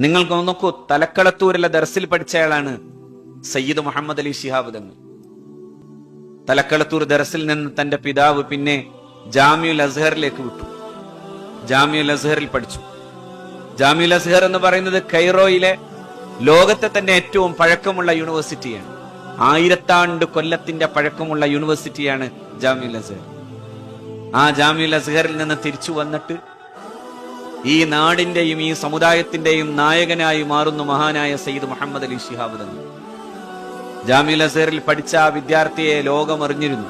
നിങ്ങൾക്ക് നോക്കൂ തലക്കളത്തൂരിലെ ദർസിൽ പഠിച്ചയാളാണ് സയ്യിദ് മുഹമ്മദ് അലി ഷിഹാബ് തങ്ങൾ. തലക്കളത്തൂർ ദർസിൽ നിന്ന് തന്റെ പിതാവ് പിന്നെ ജാമ്യുൽ അസ്ഹറിലേക്ക് വിട്ടു. ജാമ്യുൽ അസ്ഹറിൽ പഠിച്ചു. ജാമ്യുൽ അസ്ഹർ എന്ന് പറയുന്നത് കൈറോയിലെ ലോകത്തെ തന്നെ ഏറ്റവും പഴക്കമുള്ള യൂണിവേഴ്സിറ്റിയാണ്. ആയിരത്താണ്ട് കൊല്ലത്തിന്റെ പഴക്കമുള്ള യൂണിവേഴ്സിറ്റിയാണ് ജാമ്യുൽ അസ്ഹർ. ആ ജാമ്യുൽ അസ്ഹറിൽ നിന്ന് തിരിച്ചു വന്നിട്ട് ഈ നാടിന്റെയും ഈ സമുദായത്തിന്റെയും നായകനായി മാറുന്നു മഹാനായ സയ്യിദ് മുഹമ്മദ് അലി ശിഹാബ് തന്നെ. ജാമ്യുൽ അസേറിൽ പഠിച്ച ആ വിദ്യാർത്ഥിയെ ലോകമറിഞ്ഞിരുന്നു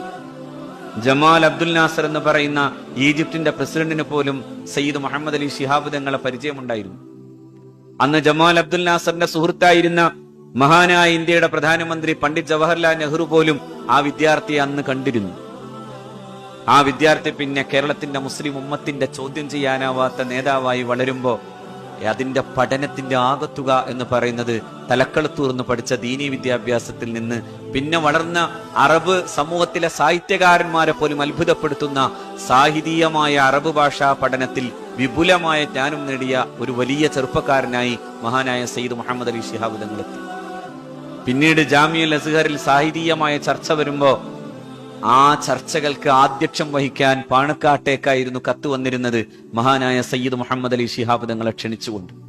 ജമാൽ അബ്ദുൽ നാസർ എന്ന് പറയുന്ന ഈജിപ്തിന്റെ പ്രസിഡന്റിന് പോലും സയ്യിദ് മുഹമ്മദ് അലി ശിഹാബ് തങ്ങളെ പരിചയമുണ്ടായിരുന്നു. അന്ന് ജമാൽ അബ്ദുൽ നാസറിന്റെ സുഹൃത്തായിരുന്ന മഹാനായ ഇന്ത്യയുടെ പ്രധാനമന്ത്രി പണ്ഡിറ്റ് ജവഹർലാൽ നെഹ്റു പോലും ആ വിദ്യാർത്ഥിയെ അന്ന് കണ്ടിരുന്നു. ആ വിദ്യാർത്ഥി പിന്നെ കേരളത്തിന്റെ മുസ്ലിം ഉമ്മത്തിന്റെ ചോദ്യം ചെയ്യാനാവാത്ത നേതാവായി വളരുമ്പോൾ അതിന്റെ പഠനത്തിന്റെ ആകത്തുക എന്ന് പറയുന്നത് തലക്കളത്തൂർന്ന് പഠിച്ച ദീനി വിദ്യാഭ്യാസത്തിൽ നിന്ന് പിന്നെ വളർന്ന അറബ് സമൂഹത്തിലെ സാഹിത്യകാരന്മാരെ പോലും അത്ഭുതപ്പെടുത്തുന്ന സാഹിതീയമായ അറബ് ഭാഷാ പഠനത്തിൽ വിപുലമായ ജ്ഞാനം നേടിയ ഒരു വലിയ ചെറുപ്പക്കാരനായി മഹാനായ സയ്യിദ് മുഹമ്മദ് അലി ശിഹാബ് തങ്ങളെത്തി. പിന്നീട് ജാമ്യൽ അസ്ഹറിൽ സാഹിതീയമായ ചർച്ച വരുമ്പോ ആ ചർച്ചകൾക്ക് ആദ്യക്ഷം വഹിക്കാൻ പാണക്കാട്ടേക്കായിരുന്നു കത്ത് വന്നിരുന്നത്. മഹാനായ സയ്യിദ് മുഹമ്മദ് അലി ശിഹാബ് തങ്ങളെ ക്ഷണിച്ചുകൊണ്ട്.